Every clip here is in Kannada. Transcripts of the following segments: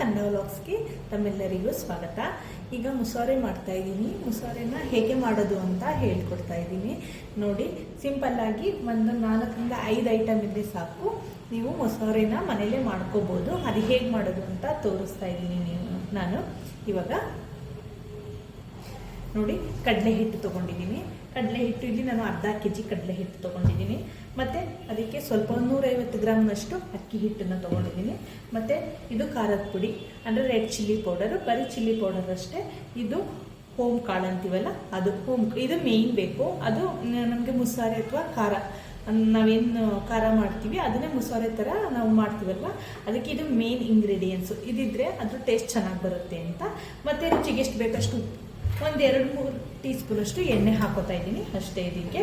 ಕನ್ನಡ ವ್ಲಾಗ್ಸ್ಗೆ ತಮ್ಮೆಲ್ಲರಿಗೂ ಸ್ವಾಗತ. ಈಗ ಮುಸಾರೆ ಮಾಡ್ತಾ ಇದ್ದೀನಿ. ಮುಸಾರೆನ ಹೇಗೆ ಮಾಡೋದು ಅಂತ ಹೇಳ್ಕೊಡ್ತಾ ಇದ್ದೀನಿ. ನೋಡಿ, ಸಿಂಪಲ್ ಆಗಿ ಒಂದು ನಾಲ್ಕರಿಂದ ಐದು ಐಟಮ್ ಇದ್ದರೆ ಸಾಕು. ನೀವು ಮೊಸರೆನ ಮನೇಲೇ ಮಾಡ್ಕೋಬೋದು. ಅದು ಹೇಗೆ ಮಾಡೋದು ಅಂತ ತೋರಿಸ್ತಾ ಇದ್ದೀನಿ ನೀವು ನಾನು. ಇವಾಗ ನೋಡಿ, ಕಡಲೆ ಹಿಟ್ಟು ತೊಗೊಂಡಿದ್ದೀನಿ. ಕಡಲೆ ಹಿಟ್ಟು ಇಲ್ಲಿ ನಾನು ಅರ್ಧ ಕೆ ಜಿ ಕಡಲೆ ಹಿಟ್ಟು ತೊಗೊಂಡಿದ್ದೀನಿ. ಮತ್ತು ಅದಕ್ಕೆ ಸ್ವಲ್ಪ ನೂರೈವತ್ತು ಗ್ರಾಮ್ನಷ್ಟು ಅಕ್ಕಿ ಹಿಟ್ಟನ್ನು ತೊಗೊಂಡಿದ್ದೀನಿ. ಮತ್ತು ಇದು ಖಾರದ ಪುಡಿ, ಅಂದರೆ ರೆಡ್ ಚಿಲ್ಲಿ ಪೌಡರು ಬರೀ ಚಿಲ್ಲಿ ಪೌಡರ್ ಅಷ್ಟೇ. ಇದು ಹೋಮ್ ಕಾಳು ಅಂತೀವಲ್ಲ, ಅದು ಹೋಮ್ ಇದು ಮೇಯ್ನ್ ಬೇಕು. ಅದು ನಮಗೆ ಮುಸಾರೆ ಅಥವಾ ಖಾರ ನಾವೇನು ಖಾರ ಮಾಡ್ತೀವಿ, ಅದನ್ನೇ ಮುಸಾರೆ ಥರ ನಾವು ಮಾಡ್ತೀವಲ್ವ? ಅದಕ್ಕೆ ಇದು ಮೇನ್ ಇಂಗ್ರೀಡಿಯೆಂಟ್ಸು ಇದಿದ್ರೆ ಅದ್ರ ಟೇಸ್ಟ್ ಚೆನ್ನಾಗಿ ಬರುತ್ತೆ ಅಂತ. ಮತ್ತು ರುಚಿಗೆ ಎಷ್ಟು ಬೇಕಷ್ಟು ಒಂದು ಎರಡು ಮೂರು ಟೀ ಸ್ಪೂನಷ್ಟು ಎಣ್ಣೆ ಹಾಕೋತಾ ಇದ್ದೀನಿ. ಅಷ್ಟೇ ಇದಕ್ಕೆ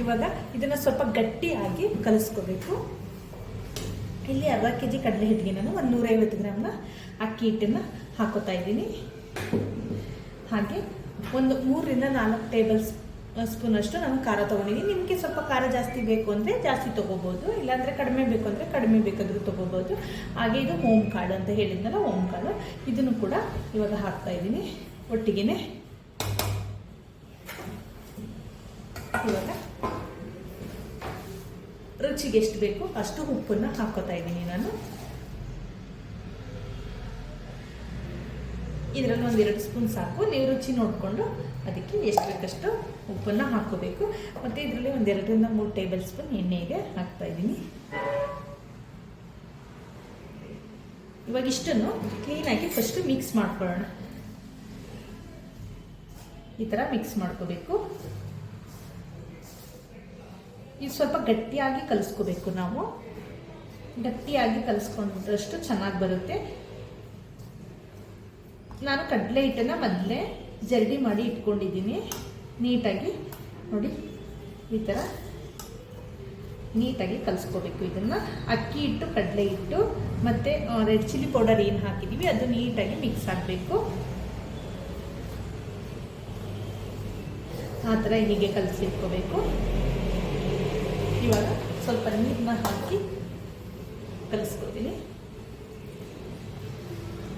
ಇವಾಗ ಇದನ್ನು ಸ್ವಲ್ಪ ಗಟ್ಟಿಯಾಗಿ ಕಲಿಸ್ಕೋಬೇಕು. ಇಲ್ಲಿ ಅರ್ಧ ಕೆ ಜಿ ಕಡಲೆ ಹಿಟ್ಟಿಗೆ ನಾನು ಒಂದು ನೂರೈವತ್ತು ಗ್ರಾಮ್ನ ಅಕ್ಕಿ ಹಿಟ್ಟನ್ನು ಹಾಕೋತಾ ಇದ್ದೀನಿ. ಹಾಗೆ ಒಂದು ಮೂರರಿಂದ ನಾಲ್ಕು ಟೇಬಲ್ ಸ್ಪೂನ್ ಅಷ್ಟು ನಾನು ಖಾರ ತೊಗೊಂಡಿದ್ದೀನಿ. ನಿಮಗೆ ಸ್ವಲ್ಪ ಖಾರ ಜಾಸ್ತಿ ಬೇಕು ಅಂದರೆ ಜಾಸ್ತಿ ತೊಗೋಬೋದು. ಇಲ್ಲಾಂದರೆ ಕಡಿಮೆ ಬೇಕು ಅಂದರೆ ಕಡಿಮೆ ಬೇಕಾದರೂ ತೊಗೋಬೋದು. ಹಾಗೆ ಇದು ಹೋಮ್ ಕಾರ್ಡ್ ಅಂತ ಹೇಳಿದ್ನಲ್ಲ ಹೋಮ್ ಕಾರ್ಡು ಇದನ್ನು ಕೂಡ ಇವಾಗ ಹಾಕ್ತಾ ಇದ್ದೀನಿ. ಒಟ್ಟಿಗೆ ಇವಾಗ ರುಚಿಗೆ ಎಷ್ಟು ಬೇಕು ಅಷ್ಟು ಉಪ್ಪನ್ನು ಹಾಕೋತಾ ಇದ್ದೀನಿ ನಾನು. ಇದರಲ್ಲಿ ಒಂದೆರಡು ಸ್ಪೂನ್ ಸಾಕು. ನೀವು ರುಚಿ ನೋಡಿಕೊಂಡು ಅದಕ್ಕೆ ಎಷ್ಟು ಬೇಕಷ್ಟು ಉಪ್ಪನ್ನು ಹಾಕೋಬೇಕು. ಮತ್ತು ಇದರಲ್ಲಿ ಒಂದೆರಡರಿಂದ ಮೂರು ಟೇಬಲ್ ಸ್ಪೂನ್ ಎಣ್ಣೆಗೆ ಹಾಕ್ತಾ ಇದ್ದೀನಿ. ಇವಾಗ ಇಷ್ಟನ್ನು ಕ್ಲೀನಾಗಿ ಫಸ್ಟು ಮಿಕ್ಸ್ ಮಾಡ್ಕೊಳ್ಳೋಣ. ಈ ಥರ ಮಿಕ್ಸ್ ಮಾಡ್ಕೋಬೇಕು. ಇದು ಸ್ವಲ್ಪ ಗಟ್ಟಿಯಾಗಿ ಕಲಿಸ್ಕೋಬೇಕು ನಾವು. ಗಟ್ಟಿಯಾಗಿ ಕಲಿಸ್ಕೊಂಡ್ರಷ್ಟು ಚೆನ್ನಾಗಿ ಬರುತ್ತೆ. ನಾನು ಕಡಲೆ ಹಿಟ್ಟನ್ನು ಮೊದಲೇ ಜರಡಿ ಮಾಡಿ ಇಟ್ಕೊಂಡಿದ್ದೀನಿ. ನೀಟಾಗಿ, ನೋಡಿ, ಈ ಥರ ನೀಟಾಗಿ ಕಲಿಸ್ಕೋಬೇಕು ಇದನ್ನು. ಅಕ್ಕಿ ಹಿಟ್ಟು, ಕಡಲೆ ಹಿಟ್ಟು, ಮತ್ತು ರೆಡ್ ಚಿಲ್ಲಿ ಪೌಡರ್ ಏನು ಹಾಕಿದ್ದೀವಿ ಅದು ನೀಟಾಗಿ ಮಿಕ್ಸ್ ಆಗಬೇಕು. ಆ ಥರ ಹೀಗೆ ಕಲಸಿಟ್ಕೋಬೇಕು. ಇವಾಗ ಸ್ವಲ್ಪ ನೀರನ್ನ ಹಾಕಿ ಕಲಿಸ್ಕೊತೀನಿ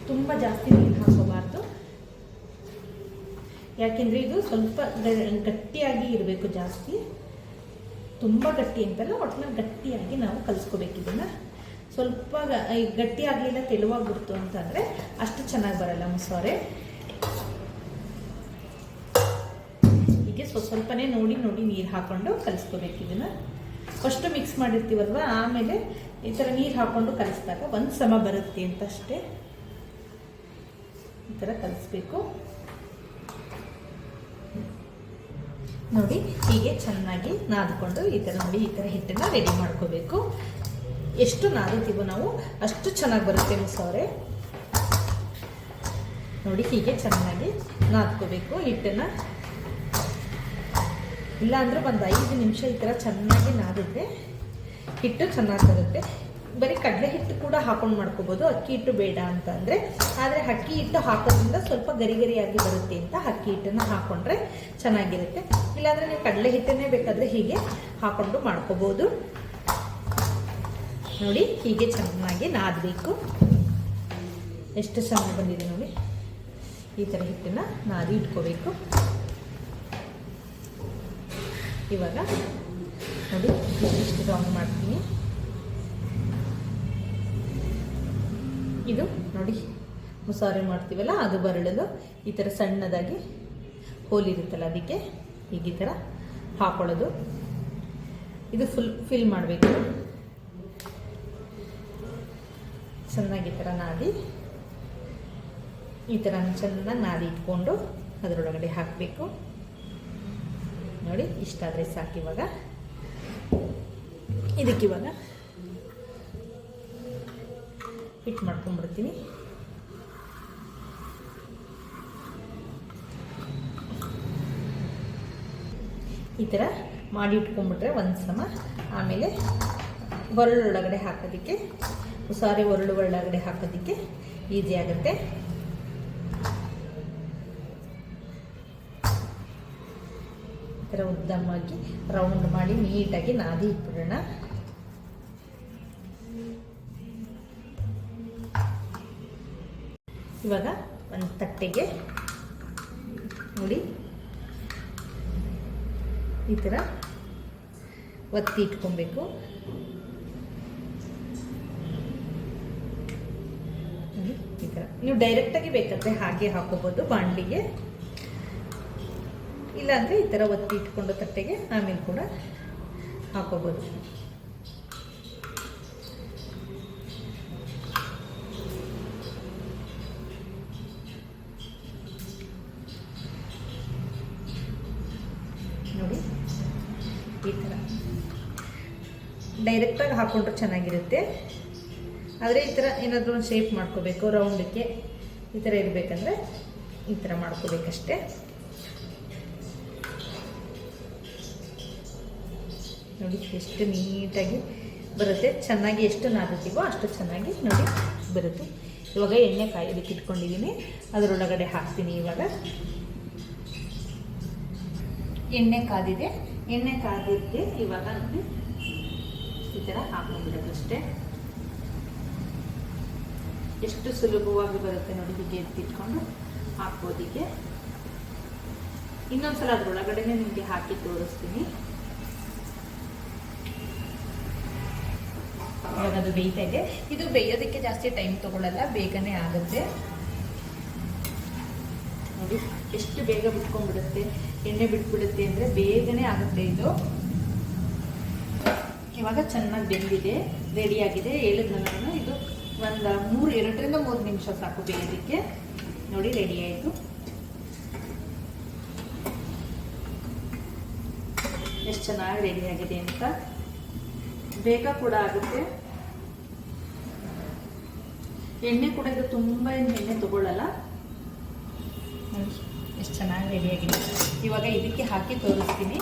ತುಂಬ ಜಾಸ್ತಿ ನೀರು ಹಾಕೋಬಾರ್ದು ಯಾಕೆಂದರೆ ಇದು ಸ್ವಲ್ಪ ಗಟ್ಟಿಯಾಗಿ ಇರಬೇಕು ಜಾಸ್ತಿ. ತುಂಬ ಗಟ್ಟಿ ಅಂತಲ್ಲ ಒಟ್ಟಿನಲ್ಲಿ ಗಟ್ಟಿಯಾಗಿ ನಾವು ಕಲಿಸ್ಕೋಬೇಕು ಇದನ್ನು ಸ್ವಲ್ಪ ಗಟ್ಟಿ ಆಗಲಿಲ್ಲ ತೆಳುವಾಗ್ಬಿಡ್ತು ಅಂತಂದರೆ ಅಷ್ಟು ಚೆನ್ನಾಗಿ ಬರಲ್ಲ ಮುಸೋರೆ. ಹೀಗೆ ಸ್ವಲ್ಪ ಸ್ವಲ್ಪನೇ ನೋಡಿ ನೋಡಿ ನೀರು ಹಾಕ್ಕೊಂಡು ಕಲಿಸ್ಕೋಬೇಕು ಇದನ್ನು ಫಸ್ಟು ಮಿಕ್ಸ್ ಮಾಡಿರ್ತೀವಲ್ವ? ಆಮೇಲೆ ಈ ಥರ ನೀರು ಹಾಕ್ಕೊಂಡು ಕಲಿಸಿದಾಗ ಒಂದು ಸಮ ಬರುತ್ತೆ ಅಂತ ಅಷ್ಟೇ ಈ ಥರ ಕಲಿಸ್ಬೇಕು. ನೋಡಿ, ಹೀಗೆ ಚೆನ್ನಾಗಿ ನಾದ್ಕೊಂಡು ಈ ಥರ ನೋಡಿ, ಈ ಥರ ಹಿಟ್ಟನ್ನು ರೆಡಿ ಮಾಡ್ಕೋಬೇಕು. ಎಷ್ಟು ನಾದುತ್ತೀವೋ ನಾವು ಅಷ್ಟು ಚೆನ್ನಾಗಿ ಬರುತ್ತೆ ಮಸೋರೆ ನೋಡಿ, ಹೀಗೆ ಚೆನ್ನಾಗಿ ನಾದ್ಕೋಬೇಕು. ಹಿಟ್ಟನ್ನು ಇಲ್ಲಾಂದ್ರೆ ಒಂದು ಐದು ನಿಮಿಷ ಈ ಥರ ಚೆನ್ನಾಗಿ ನಾದಿದ್ರೆ ಹಿಟ್ಟು ಚೆನ್ನಾಗಿ ಬರುತ್ತೆ ಬರೀ ಕಡಲೆ ಹಿಟ್ಟು ಕೂಡ ಹಾಕೊಂಡು ಮಾಡ್ಕೋಬೋದು. ಅಕ್ಕಿ ಹಿಟ್ಟು ಬೇಡ ಅಂತ ಅಂದರೆ. ಆದರೆ ಅಕ್ಕಿ ಹಿಟ್ಟು ಹಾಕೋದ್ರಿಂದ ಸ್ವಲ್ಪ ಗರಿ ಗರಿಯಾಗಿ ಬರುತ್ತೆ ಅಂತ ಅಕ್ಕಿ ಹಿಟ್ಟನ್ನು ಹಾಕೊಂಡ್ರೆ ಚೆನ್ನಾಗಿರುತ್ತೆ. ಇಲ್ಲಾಂದರೆ ನೀವು ಕಡಲೆ ಹಿಟ್ಟನ್ನೇ ಬೇಕಾದರೆ ಹೀಗೆ ಹಾಕೊಂಡು ಮಾಡ್ಕೋಬೋದು. ನೋಡಿ, ಹೀಗೆ ಚೆನ್ನಾಗಿ ನಾದಬೇಕು. ಎಷ್ಟು ಚೆನ್ನಾಗಿ ಬಂದಿದೆ ನೋಡಿ. ಈ ಥರ ಹಿಟ್ಟನ್ನು ನಾದಿ ಇಟ್ಕೋಬೇಕು. ಇವಾಗ ನೋಡಿ ಇಷ್ಟು ರೌಂಡ್ ಮಾಡ್ತೀನಿ. ಇದು ನೋಡಿ ಮುಸಾರಿ ಮಾಡ್ತೀವಲ್ಲ, ಅದು ಬರಳಲು ಈ ಥರ ಸಣ್ಣದಾಗಿ ಹೋಲಿರುತ್ತಲ್ಲ ಅದಕ್ಕೆ ಈಗ ಈ ಥರ ಹಾಕೊಳ್ಳೋದು. ಇದು ಫುಲ್ ಫಿಲ್ ಮಾಡಬೇಕು. ಚೆನ್ನಾಗಿ ಈ ಥರ ನಾದಿ. ಈ ಥರ ಚೆನ್ನಾಗಿ ನಾದಿ ಇಟ್ಕೊಂಡು ಅದರೊಳಗಡೆ ಹಾಕಬೇಕು. ನೋಡಿ, ಇಷ್ಟಾದರೆ ಸಾಕು ಇವಾಗ. ಇದಕ್ಕಿವಾಗ ಫಿಟ್ ಮಾಡ್ಕೊಂಡ್ಬಿಡ್ತೀನಿ. ಈ ಥರ ಮಾಡಿ ಇಟ್ಕೊಂಡ್ಬಿಟ್ರೆ ಒಂದು ಸಮ. ಆಮೇಲೆ ಒರಳೊಳಗಡೆ ಹಾಕೋದಕ್ಕೆ ಸಾರಿ ಒರಳು ಒಳಗಡೆ ಹಾಕೋದಕ್ಕೆ ಈಸಿ ಆಗುತ್ತೆ. ಥರ ಉದ್ದಮಾಗಿ ರೌಂಡ್ ಮಾಡಿ ನೀಟಾಗಿ ನಾದಿ ಇಟ್ಬಿಡೋಣ. ಇವಾಗ ಒಂದು ತಟ್ಟೆಗೆ ನೋಡಿ. ಈ ಥರ ಒತ್ತಿ ಇಟ್ಕೊಬೇಕು. ಈ ಥರ ನೀವು ಡೈರೆಕ್ಟಾಗಿ ಬೇಕಂತೆ ಹಾಗೆ ಹಾಕೋಬೋದು ಬಾಣಲಿಗೆ. ಇಲ್ಲಾಂದರೆ ಈ ಥರ ಒತ್ತಿ ಇಟ್ಕೊಂಡು ತಟ್ಟೆಗೆ ಆಮೇಲೆ ಕೂಡ ಹಾಕೋಬೋದು. ನೋಡಿ, ಈ ಥರ ಡೈರೆಕ್ಟಾಗಿ ಹಾಕೊಂಡ್ರೆ ಚೆನ್ನಾಗಿರುತ್ತೆ. ಆದರೆ ಈ ಥರ ಏನಾದರೂ ಒಂದು ಶೇಪ್ ಮಾಡ್ಕೋಬೇಕು ರೌಂಡಕ್ಕೆ ಈ ಥರ ಇರಬೇಕಂದ್ರೆ ಈ ಥರ ಮಾಡ್ಕೋಬೇಕಷ್ಟೇ. ನೋಡಿ ಎಷ್ಟು ನೀಟಾಗಿ ಬರುತ್ತೆ. ಚೆನ್ನಾಗಿ ಎಷ್ಟು ನಾದುತ್ತೀವೋ ಅಷ್ಟು ಚೆನ್ನಾಗಿ ನೋಡಿ ಬರುತ್ತೆ. ಇವಾಗ ಎಣ್ಣೆ ಕಾಯೋದಕ್ಕೆ ಇಟ್ಕೊಂಡಿದ್ದೀನಿ. ಅದರೊಳಗಡೆ ಹಾಕ್ತೀನಿ ಇವಾಗ. ಎಣ್ಣೆ ಕಾದಿದೆ. ಎಣ್ಣೆ ಕಾದಿದ್ದೆ ಇವಾಗ ನೋಡಿ ಈ ಥರ ಹಾಕೊಂಡ್ಬಿಡೋದಷ್ಟೇ ಎಷ್ಟು ಸುಲಭವಾಗಿ ಬರುತ್ತೆ ನೋಡಿ ಹೀಗೆ ಎತ್ತಿಟ್ಕೊಂಡು ಹಾಕೋದಿಕ್ಕೆ ಇನ್ನೊಂದ್ಸಲ ಅದರೊಳಗಡೆನೆ ನಿಮಗೆ ಹಾಕಿ ತೋರಿಸ್ತೀನಿ. ಇವಾಗ ಅದು ಬೇಯ್ತಾ ಇದೆ ಇದು ಬೇಯೋದಕ್ಕೆ ಜಾಸ್ತಿ ಟೈಮ್ ತಗೊಳ್ಳಲ್ಲ, ಬೇಗನೆ ಆಗುತ್ತೆ. ನೋಡಿ, ಎಷ್ಟು ಬೇಗ ಬಿಟ್ಕೊಂಡ್ಬಿಡುತ್ತೆ, ಎಣ್ಣೆ ಬಿಟ್ಬಿಡುತ್ತೆ ಅಂದ್ರೆ ಬೇಗನೆ ಆಗುತ್ತೆ ಇದು. ಇವಾಗ ಚೆನ್ನಾಗಿ ಬೆಂದಿದೆ ರೆಡಿಯಾಗಿದೆ ಆಗಿದೆ. ನಾನು ಇದು ಒಂದು ಮೂರು, ಎರಡರಿಂದ ಮೂರು ನಿಮಿಷ ಸಾಕು ಬೇಯೋದಕ್ಕೆ. ನೋಡಿ ರೆಡಿ ಆಯಿತು. ಎಷ್ಟು ಚೆನ್ನಾಗಿ ರೆಡಿ ಆಗಿದೆ ಅಂತ. ಬೇಗ ಕೂಡ ಆಗುತ್ತೆ. ಎಣ್ಣೆ ಕೂಡ ಇದು ತುಂಬ ಏನು ಎಣ್ಣೆ ತಗೊಳ್ಳಲ್ಲ. ಎಷ್ಟು ಚೆನ್ನಾಗಿ ರೆಡಿಯಾಗಿದೆ ಇವಾಗ ಇದಕ್ಕೆ ಹಾಕಿ ತೋರಿಸ್ತೀನಿ.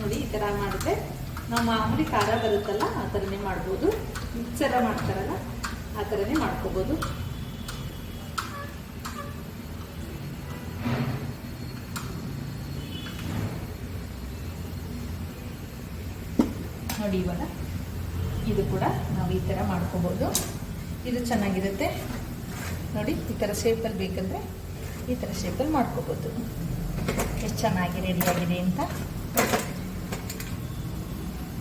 ನೋಡಿ ಈ ಥರ ಮಾಡಿದ್ರೆ ನಾವು ಮಾಮೂಲಿ ಖಾರ ಬರುತ್ತಲ್ಲ ಆ ಥರನೇ ಮಾಡ್ಬೋದು. ಮಿಕ್ಸರ ಮಾಡ್ತಾರಲ್ಲ ಆ ಥರನೇ ಮಾಡ್ಕೋಬೋದು. ನೋಡಿ ಇವಾಗ. ಇದು ಕೂಡ ನಾವು ಈ ಥರ ಮಾಡ್ಕೋಬೋದು. ಇದು ಚೆನ್ನಾಗಿರುತ್ತೆ. ನೋಡಿ, ಈ ಥರ ಶೇಪಲ್ಲಿ ಬೇಕಂದರೆ ಈ ಥರ ಶೇಪಲ್ಲಿ ಮಾಡ್ಕೋಬೋದು. ಎಷ್ಟು ಚೆನ್ನಾಗಿ ರೆಡಿಯಾಗಿದೆ ಅಂತ.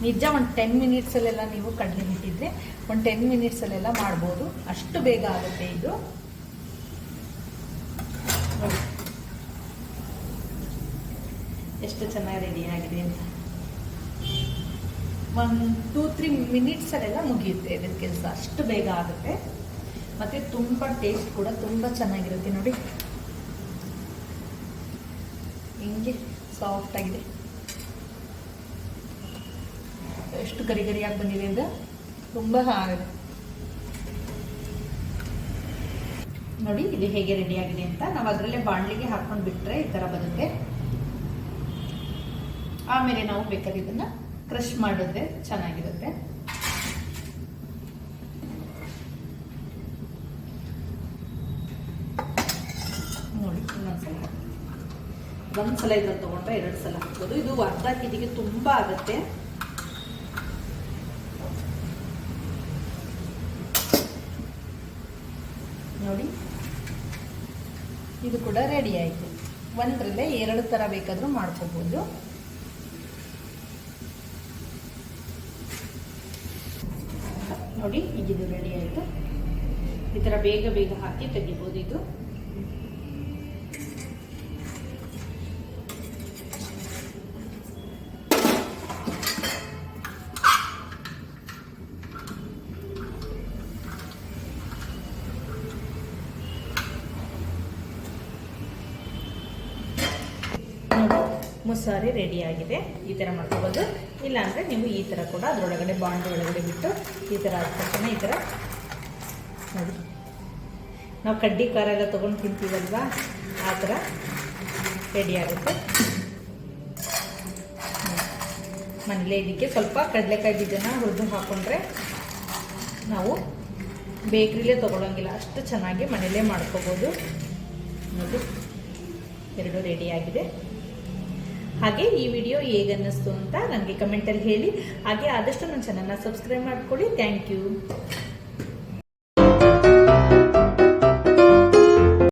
ನಿಜ ಒಂದು ಟೆನ್ ಮಿನಿಟ್ಸಲ್ಲೆಲ್ಲ ನೀವು ಕಡಲೆ ಹಿಟ್ಟಿದ್ರೆ ಒಂದು ಟೆನ್ ಮಿನಿಟ್ಸಲ್ಲೆಲ್ಲ ಮಾಡ್ಬೋದು. ಅಷ್ಟು ಬೇಗ ಆಗುತ್ತೆ ಇದು. ಎಷ್ಟು ಚೆನ್ನಾಗಿ ರೆಡಿ ಆಗಿದೆ ಅಂತ. ಒಂದು ಟೂ ತ್ರೀ ಮಿನಿಟ್ಸಲ್ಲೆಲ್ಲ ಮುಗಿಯುತ್ತೆ ಇದ್ರ ಕೆಲಸ. ಅಷ್ಟು ಬೇಗ ಆಗುತ್ತೆ. ಮತ್ತು ತುಂಬ ಟೇಸ್ಟ್ ಕೂಡ ತುಂಬ ಚೆನ್ನಾಗಿರುತ್ತೆ ನೋಡಿ. ಹಿಂಗೆ ಸಾಫ್ಟ್ ಆಗಿದೆ. ಎಷ್ಟು ಗರಿ ಗರಿಯಾಗಿ ಬಂದಿದೆ ಅಂತ ತುಂಬ ನೋಡಿ, ಇದು ಹೇಗೆ ರೆಡಿ ಆಗಿದೆ ಅಂತ. ನಾವು ಅದರಲ್ಲೇ ಬಾಣಲಿಗೆ ಹಾಕೊಂಡು ಬಿಟ್ಟರೆ ಈ ಥರ ಬರುತ್ತೆ. ಆಮೇಲೆ ನಾವು ಬೇಕಾದ್ರೆ ಇದನ್ನ ಕ್ರಷ್ ಮಾಡಿದ್ರೆ ಚೆನ್ನಾಗಿರುತ್ತೆ. ನೋಡಿ, ಇನ್ನೊಂದ್ಸಲ. ಒಂದ್ಸಲ ಇದ್ರಲ್ಲಿ ತಗೊಂಡ್ರೆ ಎರಡು ಸಲ ಹಾಕ್ಬೋದು. ಇದು ಅರ್ಧ ಕೆಜಿಗೆ ತುಂಬಾ ಆಗುತ್ತೆ. ನೋಡಿ. ಇದು ಕೂಡ ರೆಡಿ ಆಯಿತು. ಒಂದರಲ್ಲೇ ಎರಡು ಥರ ಬೇಕಾದರೂ ಮಾಡ್ಕೋಬೋದು. ನೋಡಿ ಇದು ರೆಡಿ ಆಯಿತು? ಈ ಥರ ಬೇಗ ಬೇಗ ಹಾಕಿ ತೆಗಿಬೋದು ಇದು. ರೆಡಿ ಆಗಿದೆ. ಈ ಥರ ಮಾಡ್ಕೋಬೋದು. ಇಲ್ಲಾಂದರೆ ನೀವು ಈ ಥರ ಕೂಡ ಅದರೊಳಗಡೆ ಬಾಂಡ್ ಒಳಗಡೆ ಬಿಟ್ಟು ಈ ಥರ ಆದ ತಕ್ಷಣ ಈ ಥರ ನೋಡಿ. ನಾವು ಕಡ್ಡಿ ಖಾರ ಎಲ್ಲ ತೊಗೊಂಡು ತಿಂತೀವಲ್ವಾ? ಆ ಥರ ರೆಡಿ ಆಗುತ್ತೆ. ಮನೇಲೆ ಇದಕ್ಕೆ ಸ್ವಲ್ಪ ಕಡಲೆಕಾಯಿ ಬೀಜನ ಹುರಿದು ಹಾಕ್ಕೊಂಡ್ರೆ ನಾವು ಬೇಕ್ರಿಲೇ ತೊಗೊಳಂಗಿಲ್ಲ. ಅಷ್ಟು ಚೆನ್ನಾಗಿ ಮನೇಲೇ ಮಾಡ್ಕೋಬೋದು. ನೋಡಿ, ಎರಡು ರೆಡಿ ಆಗಿದೆ. ಹಾಗೆ ಈ ವಿಡಿಯೋ ಹೇಗನ್ನಿಸ್ತು ಅಂತ ನನಗೆ ಕಮೆಂಟಲ್ಲಿ ಹೇಳಿ. ಹಾಗೆ ಆದಷ್ಟು ನನ್ನ ಚಾನಲ್ನ ಸಬ್ಸ್ಕ್ರೈಬ್ ಮಾಡ್ಕೊಳ್ಳಿ. Thank you